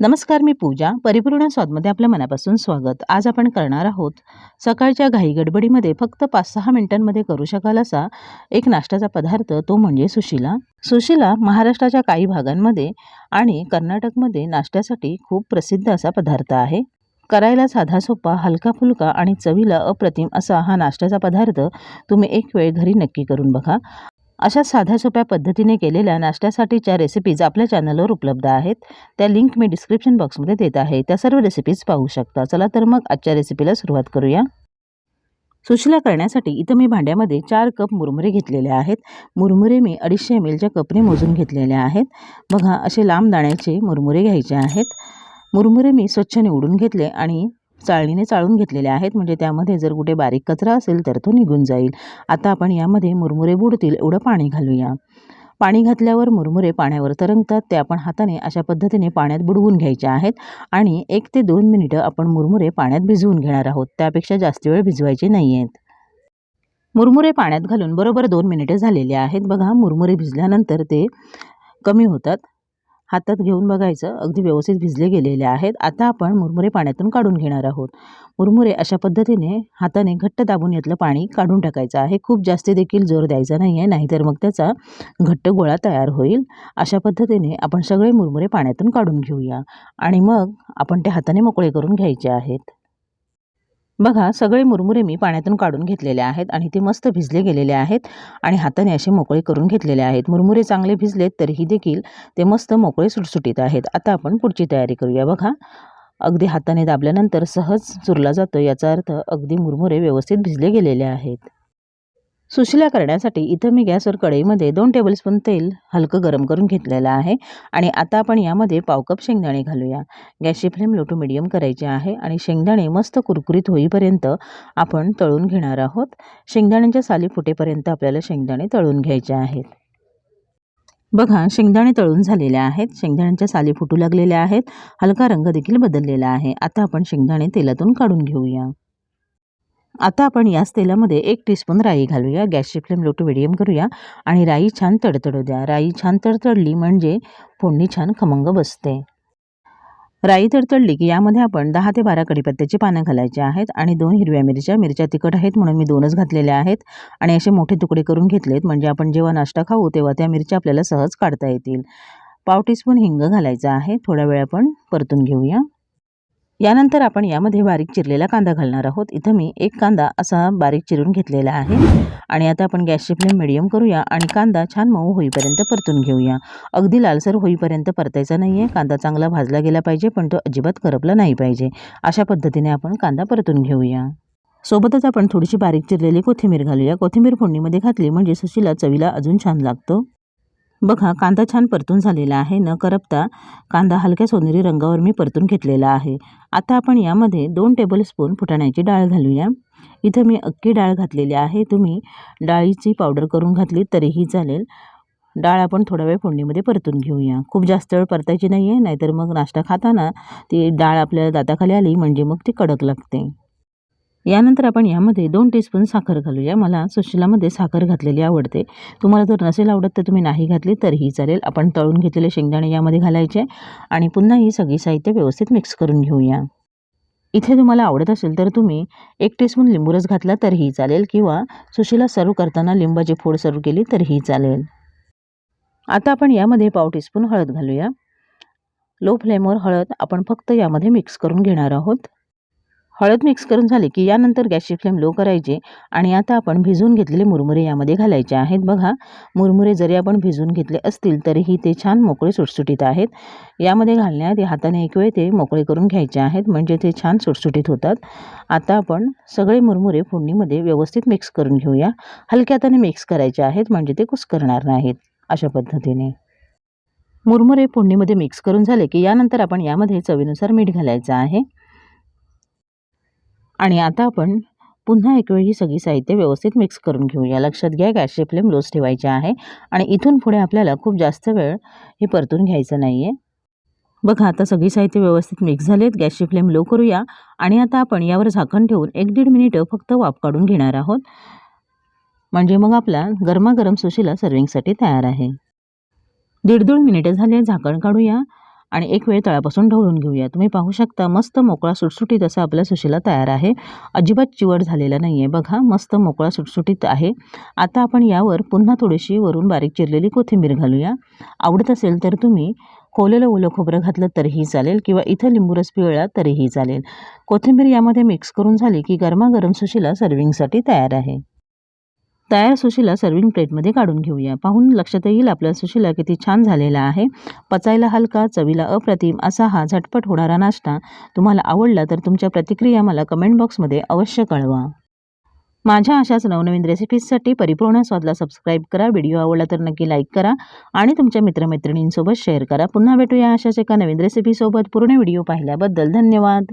नमस्कार मी पूजा. परिपूर्ण स्वादमध्ये आपल्या मनापासून स्वागत. आज आपण करणार आहोत सकाळच्या घाई गडबडीमध्ये फक्त पाच सहा मिनिटांमध्ये करू शकाल असा एक नाश्त्याचा पदार्थ तो म्हणजे सुशिला. सुशिला महाराष्ट्राच्या काही भागांमध्ये आणि कर्नाटकमध्ये नाश्त्यासाठी खूप प्रसिद्ध असा पदार्थ आहे. करायला साधा सोपा हलका फुलका आणि चवीला अप्रतिम असा हा नाश्त्याचा पदार्थ तुम्ही एक वेळ घरी नक्की करून बघा. अशा साध्या सोप्या पद्धतीने केलेल्या नाश्त्यासाठीच्या रेसिपीज आपल्या चॅनलवर उपलब्ध आहेत. त्या लिंक मी डिस्क्रिप्शन बॉक्समध्ये देत आहे. त्या सर्व रेसिपीज पाहू शकता. चला तर मग आजच्या रेसिपीला सुरुवात करूया. सुशिला करण्यासाठी इथं मी भांड्यामध्ये चार कप मुरमुरे घेतलेले आहेत. मुरमुरे मी अडीचशे एम एलच्या कपने मोजून घेतलेले आहेत. बघा असे लांब दाण्याचे मुरमुरे घ्यायचे आहेत. मुरमुरे मी स्वच्छ निवडून घेतले आणि चाळणीने चाळून घेतलेले आहेत. म्हणजे त्यामध्ये जर कुठे बारीक कचरा असेल तर तो निघून जाईल. आता आपण यामध्ये मुरमुरे बुडतील. एवढं पाणी घालूया. पाणी घातल्यावर मुरमुरे पाण्यावर तरंगतात. ते आपण हाताने अशा पद्धतीने पाण्यात बुडवून घ्यायचे आहेत. आणि एक ते दोन मिनिटं आपण मुरमुरे पाण्यात भिजवून घेणार आहोत. त्यापेक्षा जास्त वेळ भिजवायचे नाही आहेत मुरमुरे पाण्यात घालून बरोबर दोन मिनिटे झालेले आहेत. बघा मुरमुरे भिजल्यानंतर ते कमी होतात. हातात घेऊन बघायचं. अगदी व्यवस्थित भिजले गेलेले आहेत. आता आपण मुरमुरे पाण्यातून काढून घेणार आहोत. मुरमुरे अशा पद्धतीने हाताने घट्ट दाबून यातलं पाणी काढून टाकायचं आहे. खूप जास्त देखील जोर द्यायचा नाही आहे नाहीतर मग त्याचा घट्ट गोळा तयार होईल. अशा पद्धतीने आपण सगळे मुरमुरे पाण्यातून काढून घेऊया. आणि मग आपण ते हाताने मोकळे करून घ्यायचे आहेत. बघा सगळे मुरमुरे मी पाण्यातून काढून घेतलेले आहेत आणि ते मस्त भिजले गेलेले आहेत आणि हाताने असे मोकळे करून घेतलेले आहेत. मुरमुरे चांगले भिजलेत तरीही देखील ते मस्त मोकळे सुटसुटीत आहेत. आता आपण पुढची तयारी करूया बघा. अगदी हाताने दाबल्यानंतर सहज चुरला जातो याचा अर्थ अगदी मुरमुरे व्यवस्थित भिजले गेलेले आहेत. सुशिला करण्यासाठी इथं मी गॅसवर कढईमध्ये दोन टेबलस्पून तेल हलकं गरम करून घेतलेलं आहे. आणि आता आपण यामध्ये पाव कप शेंगदाणे घालूया. गॅसची फ्लेम लो टू मिडियम करायची आहे आणि शेंगदाणे मस्त कुरकुरीत होईपर्यंत आपण तळून घेणार आहोत. शेंगदाण्यांच्या साली फुटेपर्यंत आपल्याला शेंगदाणे तळून घ्यायचे आहेत. बघा शेंगदाणे तळून झालेले आहेत. शेंगदाण्यांच्या साली फुटू लागलेल्या आहेत. हलका रंग देखील बदललेला आहे. आता आपण शेंगदाणे तेलातून काढून घेऊया. आता आपण याच तेलामध्ये एक टीस्पून राई घालूया. गॅसची फ्लेम लो टू मिडियम करूया. आणि राई छान तडतडू द्या. राई छान तडतडली म्हणजे फोडणी छान खमंग बसते. राई तडतडली की यामध्ये आपण दहा ते बारा कडीपत्त्याची पानं घालायची आहेत आणि दोन हिरव्या मिरच्या. मिरच्या तिखट आहेत म्हणून मी दोनच घातलेल्या आहेत. आणि असे मोठे तुकडे करून घेतलेत म्हणजे आपण जेव्हा नाश्ता खाऊ तेव्हा त्या मिरच्या आपल्याला सहज काढता येतील. पाव टीस्पून हिंग घालायचं आहे. थोडा वेळ आपण परतून घेऊया. यानंतर आपण यामध्ये बारीक चिरलेला कांदा घालणार आहोत. इथं मी एक कांदा असा बारीक चिरून घेतलेला आहे. आणि आता आपण गॅसची फ्लेम मिडियम करूया आणि कांदा छान मऊ होईपर्यंत परतून घेऊया. अगदी लालसर होईपर्यंत परतायचा नाही आहे कांदा चांगला भाजला गेला पाहिजे पण तो अजिबात करपला नाही पाहिजे. अशा पद्धतीने आपण कांदा परतून घेऊया. सोबतच आपण थोडीशी बारीक चिरलेली कोथिंबीर घालूया. कोथिंबीर फोडणीमध्ये घातली म्हणजे सुशीला चवीला अजून छान लागतो. बघा कांदा छान परतून झालेला आहे. न करपता कांदा हलक्या सोनेरी रंगावर मी परतून घेतलेला आहे. आता आपण यामध्ये दोन टेबलस्पून फुटाण्याची डाळ घालूया. इथं मी अख्खी डाळ घातलेली आहे. तुम्ही डाळीची पावडर करून घातली तरीही चालेल. डाळ आपण थोडा वेळ फोडणीमध्ये परतून घेऊया. खूप जास्त वेळ परतायची नाही आहे नाहीतर मग नाश्ता खाताना ती डाळ आपल्याला दाताखाली आली म्हणजे मग ती कडक लागते. यानंतर आपण यामध्ये दोन टीस्पून साखर घालूया. मला सुशिलामध्ये साखर घातलेली आवडते. तुम्हाला जर नसेल आवडत तर तुम्ही नाही घातली तरीही चालेल. आपण तळून घेतलेले शेंगदाणे यामध्ये घालायचे आणि पुन्हा ही सगळी साहित्य व्यवस्थित मिक्स करून घेऊया. इथे तुम्हाला आवडत असेल तर तुम्ही एक टीस्पून लिंबूरस घातला तरीही चालेल किंवा सुशीला सर्व करताना लिंबाची फोड सर्व केली तरीही चालेल. आता आपण यामध्ये पाव टीस्पून हळद घालूया. लो फ्लेमवर हळद आपण फक्त यामध्ये मिक्स करून घेणार आहोत. हळद मिक्स करून झाली की यानंतर गॅसची फ्लेम लो करायची आणि आता आपण भिजवून घेतलेले मुरमुरे यामध्ये घालायचे आहेत. बघा मुरमुरे जरी आपण भिजवून घेतले असतील तरीही ते छान मोकळे सुटसुटीत आहेत. यामध्ये घालण्याआधी हाताने एक वेळ ते मोकळे करून घ्यायचे आहेत म्हणजे ते छान सुटसुटीत होतात. आता आपण सगळे मुरमुरे फोडणीमध्ये व्यवस्थित मिक्स करून घेऊया. हलक्या हाताने मिक्स करायचे आहेत म्हणजे ते कुस्करणार नाहीत अशा पद्धतीने. मुरमुरे फोडणीमध्ये मिक्स करून झाले की यानंतर आपण यामध्ये चवीनुसार मीठ घालायचं आहे. आणि आता आपण पुन्हा एक वेळ ही सगळी साहित्य व्यवस्थित मिक्स करून घेऊया लक्षात घ्या गॅसची फ्लेम लोज ठेवायची आहे आणि इथून पुढे आपल्याला खूप जास्त वेळ हे परतून घ्यायचं नाही आहे बघा आता सगळी साहित्य व्यवस्थित मिक्स झालेत. गॅसची फ्लेम लो करूया आणि आता आपण यावर झाकण ठेवून एक दीड मिनिटं फक्त वाफ काढून घेणार आहोत. म्हणजे मग आपला गरमागरम सुशीला सर्विंगसाठी तयार आहे. दीड दोन मिनिटं झाले झाकण काढूया. आणि एक वेळ तळापासून ढवळून घेऊया. तुम्ही पाहू शकता मस्त मोकळा सुटसुटीत असा आपला सुशीला तयार आहे. अजिबात चिवड झालेला नाही आहे बघा मस्त मोकळा सुटसुटीत आहे. आता आपण यावर पुन्हा थोडीशी वरून बारीक चिरलेली कोथिंबीर घालूया. आवडत असेल तर तुम्ही खोलेलं ओलं खोबरं घातलं तरीही चालेल किंवा इथं लिंबूरस पिळला तरीही चालेल. कोथिंबीर यामध्ये मिक्स करून झाली की गरमागरम सुशीला सर्विंगसाठी तयार आहे. तयार सुशीला सर्विंग प्लेटमध्ये काढून घेऊया. पाहून लक्षात येईल आपल्या सुशीला किती छान झालेला आहे. पचायला हलका चवीला अप्रतिम असा हा झटपट होणारा नाश्ता. तुम्हाला आवडला तर तुमच्या प्रतिक्रिया मला कमेंट बॉक्समध्ये अवश्य कळवा. माझ्या अशाच नवनवीन रेसिपीजसाठी परिपूर्ण स्वादला सबस्क्राईब करा. व्हिडिओ आवडला तर नक्की लाईक करा आणि तुमच्या मित्रमैत्रिणींसोबत शेअर करा. पुन्हा भेटूया अशाच एका नवीन रेसिपीसोबत पूर्ण व्हिडिओ पाहिल्याबद्दल धन्यवाद.